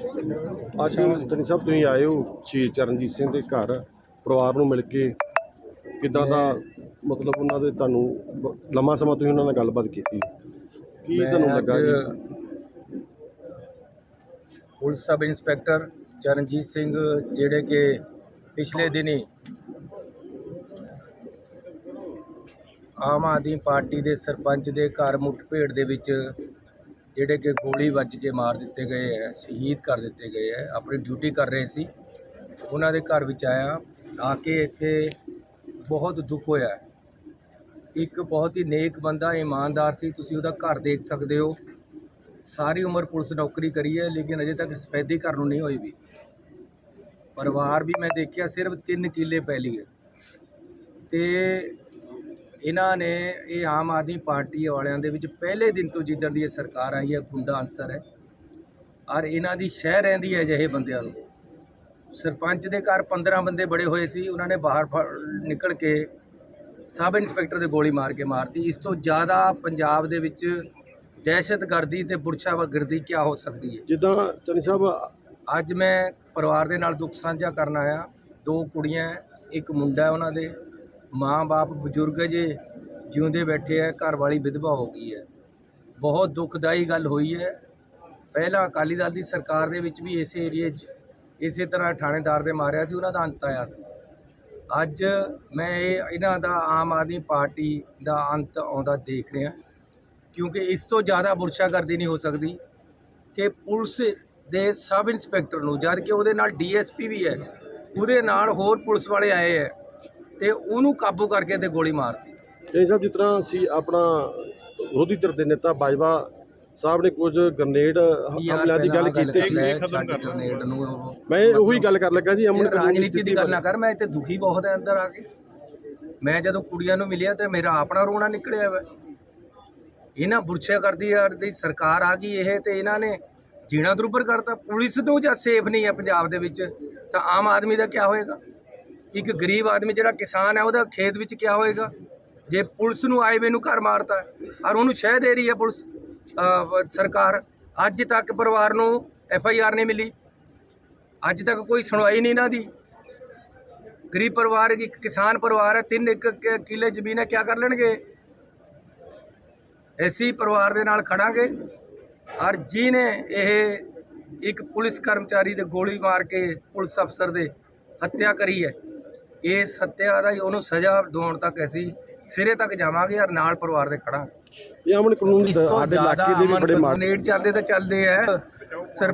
ਅੱਜ ਤਨੀ ਸਾਹਿਬ ਤੁਸੀਂ ਆਏ ਹੋ ਸ਼ਹੀਦ ਚਰਨਜੀਤ ਸਿੰਘ ਦੇ ਘਰ ਪਰਿਵਾਰ ਨੂੰ ਮਿਲ ਕੇ। ਕਿੱਦਾਂ ਦਾ ਮਤਲਬ ਉਹਨਾਂ ਦੇ ਤੁਹਾਨੂੰ ਬ- ਲੰਮਾ ਸਮਾਂ ਤੁਸੀਂ ਉਹਨਾਂ ਨਾਲ ਗੱਲਬਾਤ ਕੀਤੀ? ਕੀ ਮੈਂ ਤੁਹਾਨੂੰ ਲੱਗਾ ਅੱਜ ਕਿ police sub inspector Charanjit Singh ਜਿਹੜੇ ਕਿ ਪਿਛਲੇ ਦਿਨੀ ਆਮ ਆਦਮੀ ਪਾਰਟੀ ਦੇ ਸਰਪੰਚ ਦੇ ਘਰ ਮੁੱਠਭੇੜ ਦੇ ਵਿੱਚ ਜਿਹੜੇ ਕਿ ਗੋਲੀ ਵੱਜ ਕੇ ਮਾਰ ਦਿੱਤੇ ਗਏ ਹੈ, ਸ਼ਹੀਦ ਕਰ ਦਿੱਤੇ ਗਏ ਹੈ, ਆਪਣੀ ਡਿਊਟੀ ਕਰ ਰਹੇ ਸੀ। ਉਹਨਾਂ ਦੇ ਘਰ ਵਿੱਚ ਆਇਆ, ਆ ਕੇ ਇੱਥੇ ਬਹੁਤ ਦੁੱਖ ਹੋਇਆ ਇੱਕ ਬਹੁਤ ਹੀ ਨੇਕ ਬੰਦਾ, ਇਮਾਨਦਾਰ ਸੀ, ਤੁਸੀਂ ਉਹਦਾ ਘਰ ਦੇਖ ਸਕਦੇ ਹੋ। ਸਾਰੀ ਉਮਰ ਪੁਲਿਸ ਨੌਕਰੀ ਕਰੀ ਹੈ, ਲੇਕਿਨ ਅਜੇ ਤੱਕ ਸਫੈਦੀ ਘਰ ਨੂੰ ਨਹੀਂ ਹੋਈ ਵੀ। ਪਰਿਵਾਰ ਵੀ ਮੈਂ ਦੇਖਿਆ, ਸਿਰਫ 3 ਕਿੱਲੇ ਪੈਲੀ ਹੈ। ਤੇ ਇਹਨਾਂ ਨੇ ਇਹ ਆਮ ਆਦਮੀ ਪਾਰਟੀ ਵਾਲਿਆਂ ਦੇ ਵਿੱਚ ਪਹਿਲੇ ਦਿਨ ਤੋਂ ਜਿੱਦਣ ਦੀ ਇਹ ਸਰਕਾਰ ਆਈ ਹੈ ਗੁੰਡਾ ਅਨਸਰ ਹੈ। ਔਰ ਇਹਨਾਂ ਦੀ ਸ਼ਹਿ ਰਹਿੰਦੀ ਹੈ ਅਜਿਹੇ ਬੰਦਿਆਂ ਨੂੰ। ਸਰਪੰਚ ਦੇ ਘਰ 15 ਬੰਦੇ ਬੜੇ ਹੋਏ ਸੀ ਉਹਨਾਂ ਨੇ ਬਾਹਰ ਨਿਕਲ ਕੇ ਸਬ ਇੰਸਪੈਕਟਰ ਦੇ ਗੋਲੀ ਮਾਰ ਕੇ ਮਾਰਤੀ। ਇਸ ਤੋਂ ਜ਼ਿਆਦਾ ਪੰਜਾਬ ਦੇ ਵਿੱਚ ਦਹਿਸ਼ਤਗਰਦੀ ਤੇ ਬੁਰਛਾਵਗਰਦੀ ਕੀ ਹੋ ਸਕਦੀ ਹੈ? ਜਿੱਦਾਂ ਚਨੀ ਸਾਹਿਬ ਅੱਜ ਮੈਂ ਪਰਿਵਾਰ ਦੇ ਨਾਲ ਦੁੱਖ ਸਾਂਝਾ ਕਰਨ ਆਇਆ। ਦੋ ਕੁੜੀਆਂ ਇੱਕ ਮੁੰਡਾ ਉਹਨਾਂ ਦੇ। ਮਾਂ-ਬਾਪ ਬਜ਼ੁਰਗ ਜੇ ਜਿਉਂਦੇ ਬੈਠੇ ਹੈ ਘਰ ਵਾਲੀ ਵਿਧਵਾ ਹੋ ਗਈ ਹੈ। ਬਹੁਤ ਦੁਖਦਾਈ ਗੱਲ ਹੋਈ ਹੈ। ਪਹਿਲਾਂ ਅਕਾਲੀ ਦਲ ਦੀ ਸਰਕਾਰ ਦੇ ਵਿੱਚ ਵੀ ਇਸੇ ਏਰੀਏ 'ਚ ਇਸੇ ਤਰ੍ਹਾਂ ਥਾਣੇਦਾਰ ਦੇ ਮਾਰਿਆ ਸੀ, ਉਹਨਾਂ ਦਾ ਅੰਤ ਆਇਆ ਸੀ। ਅੱਜ ਮੈਂ ਇਹ, ਇਹਨਾਂ ਦਾ ਆਮ ਆਦਮੀ ਪਾਰਟੀ ਦਾ ਅੰਤ ਆਉਂਦਾ ਦੇਖ ਰਿਹਾ, ਕਿਉਂਕਿ ਇਸ ਤੋਂ ਜ਼ਿਆਦਾ ਬੁਰਸ਼ਾਗਰਦੀ ਨਹੀਂ ਹੋ ਸਕਦੀ ਕਿ ਪੁਲਿਸ ਦੇ ਸਬ ਇੰਸਪੈਕਟਰ ਨੂੰ ਜਦ ਕਿ ਉਹਦੇ ਨਾਲ ਡੀਐਸਪੀ ਵੀ ਹੈ, ਉਹਦੇ ਨਾਲ ਹੋਰ ਪੁਲਿਸ ਵਾਲੇ ਆਏ ਹੈ। ਤੇ ਉਹਨੂੰ ਕਾਬੂ ਕਰਕੇ ਤੇ ਗੋਲੀ ਮਾਰਤੀ। ਚਨੀ ਸਾਹਿਬ ਜਿਸ ਤਰ੍ਹਾਂ ਅਸੀਂ ਆਪਣਾ ਵਿਰੋਧੀ ਧਿਰ ਦੇ ਨੇਤਾ ਬਾਜਵਾ ਸਾਹਿਬ ਨੇ ਕੁਝ ਗ੍ਰਨੇਡ ਹਮਲਿਆਂ ਦੀ ਗੱਲ ਕੀਤੀ ਸੀ। ਗ੍ਰਨੇਡ ਨੂੰ ਮੈਂ ਉਹੀ ਗੱਲ ਕਰ ਲੱਗਾ ਜੀ ਅਮਨ ਰਾਜਨੀਤੀ ਦੀ ਗੱਲ ਨਾ ਕਰ ਮੈਂ ਇੱਥੇ ਦੁਖੀ ਬਹੁਤ ਹੈ ਅੰਦਰ ਆ ਕੇ। ਮੈਂ ਜਦੋਂ ਕੁੜੀਆਂ ਨੂੰ ਮਿਲਿਆ ਤੇ ਮੇਰਾ ਆਪਣਾ ਰੋਣਾ ਨਿਕਲਿਆ ਵਾ। ਇਹਨਾਂ ਬੁਰਛਿਆ ਕਰਦੀ ਯਾਰ ਦੀ ਸਰਕਾਰ ਆ ਗਈ ਇਹ ਤੇ ਇਹਨਾਂ ਨੇ ਜੀਣਾ ਦਰੂਬਰ ਕਰਤਾ। ਪੁਲਿਸ ਨੂੰ ਜਾਂ ਸੇਫ ਨਹੀਂ ਹੈ ਪੰਜਾਬ ਦੇ ਵਿੱਚ ਤਾਂ ਆਮ ਆਦਮੀ ਦਾ ਕੀ ਹੋਏਗਾ? ਇੱਕ ਗਰੀਬ ਆਦਮੀ ਜਿਹੜਾ ਕਿਸਾਨ ਹੈ, ਉਹਦਾ ਖੇਤ ਵਿੱਚ ਕੀ ਹੋਏਗਾ? ਜੇ ਪੁਲਿਸ ਨੂੰ ਆਏ ਵੇ ਨੂੰ ਘਰ ਮਾਰਤਾ ਔਰ ਉਹਨੂੰ ਸ਼ਹਿ ਦੇ ਰਹੀ ਹੈ ਪੁਲਿਸ ਸਰਕਾਰ, ਅੱਜ ਤੱਕ ਪਰਿਵਾਰ ਨੂੰ ਐਫ ਆਈ ਆਰ ਨਹੀਂ ਮਿਲੀ। ਅੱਜ ਤੱਕ ਕੋਈ ਸੁਣਵਾਈ ਨਹੀਂ ਇਹਨਾਂ ਦੀ। ਗਰੀਬ ਪਰਿਵਾਰ, ਇੱਕ ਕਿਸਾਨ ਪਰਿਵਾਰ ਹੈ, ਤਿੰਨ ਇੱਕ ਕ- ਕਿੱਲੇ ਜ਼ਮੀਨ ਹੈ ਕੀ ਕਰ ਲੈਣਗੇ? ਐਸੀ ਪਰਿਵਾਰ ਦੇ ਨਾਲ ਖੜਾਂਗੇ। ਔਰ ਜਿਹਨੇ ਇਹ ਇੱਕ ਪੁਲਿਸ ਕਰਮਚਾਰੀ ਦੇ ਗੋਲੀ ਮਾਰ ਕੇ ਪੁਲਿਸ ਅਫਸਰ ਦੇ ਹੱਤਿਆ ਕਰੀ ਹੈ ਇਸ ਹੱਤਿਆ ਦਾ ਉਹਨੂੰ ਸਜ਼ਾ ਦਿਵਾਉਣ ਤੱਕ ਅਸੀਂ ਸਿਰੇ ਤੱਕ ਜਾਵਾਂਗੇ ਔਰ ਨਾਲ ਪਰਿਵਾਰ ਦੇ ਖੜਾਂਗੇ। ਇਹ ਅਮਨ ਕਾਨੂੰਨ ਸਾਡੇ ਇਲਾਕੇ ਦੇ ਵੀ ਬੜੇ ਮਾੜੇ ਗ੍ਰਨੇਡ ਚੱਲਦੇ ਤਾਂ ਚੱਲਦੇ ਆ। ਸਰ